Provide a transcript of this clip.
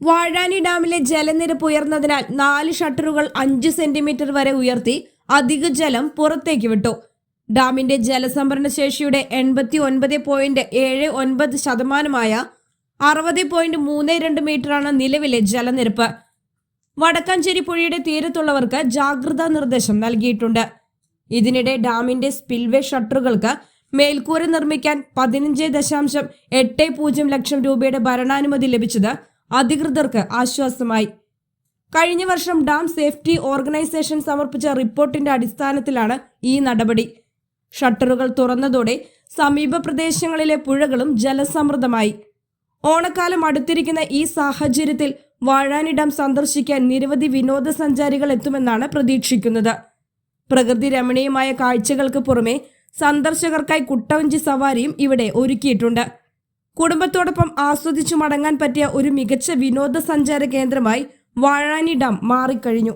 വാഴാനി ഡാമിലെ ജലനിരപ്പ് ഉയർന്നതിനാൽ നാല് ഷട്ടറുകൾ അഞ്ച് സെന്റിമീറ്റർ വരെ ഉയർത്തി അധിക ജലം പുറത്തേക്ക് വിട്ടു. ഡാമിന്റെ ജലസംഭരണ ശേഷിയുടെ എൺപത്തി ഒൻപത് പോയിന്റ് ഏഴ് ഒൻപത് ശതമാനമായ അറുപത് പോയിന്റ് മൂന്ന് രണ്ട് മീറ്ററാണ് നിലവിലെ ജലനിരപ്പ്. വടക്കാഞ്ചേരി പുഴയുടെ തീരത്തുള്ളവർക്ക് ജാഗ്രതാ നിർദ്ദേശം നൽകിയിട്ടുണ്ട്. ഇതിനിടെ ഡാമിന്റെ സ്പിൽവേ ഷട്ടറുകൾക്ക് മേൽക്കൂര നിർമ്മിക്കാൻ പതിനഞ്ച് ദശാംശം എട്ട് പൂജ്യം ലക്ഷം രൂപയുടെ ഭരണാനുമതി ലഭിച്ചത് അധികൃതർക്ക് ആശ്വാസമായി. കഴിഞ്ഞ വർഷം ഡാം സേഫ്റ്റി ഓർഗനൈസേഷൻ സമർപ്പിച്ച റിപ്പോർട്ടിന്റെ അടിസ്ഥാനത്തിലാണ് ഈ നടപടി. ഷട്ടറുകൾ തുറന്നതോടെ സമീപ പ്രദേശങ്ങളിലെ പുഴകളും ജലസമൃദ്ധമായി. ഓണക്കാലം അടുത്തിരിക്കുന്ന ഈ സാഹചര്യത്തിൽ വാഴാനി ഡാം സന്ദർശിക്കാൻ നിരവധി വിനോദസഞ്ചാരികൾ എത്തുമെന്നാണ് പ്രതീക്ഷിക്കുന്നത്. പ്രകൃതി രമണീയമായ കാഴ്ചകൾക്ക് പുറമെ സന്ദർശകർക്കായി കുട്ടവഞ്ചി സവാരിയും ഇവിടെ ഒരുക്കിയിട്ടുണ്ട്. കുടുംബത്തോടൊപ്പം ആസ്വദിച്ചു മടങ്ങാൻ പറ്റിയ ഒരു മികച്ച വിനോദസഞ്ചാര കേന്ദ്രമായി വാഴാനി ഡാം മാറിക്കഴിഞ്ഞു.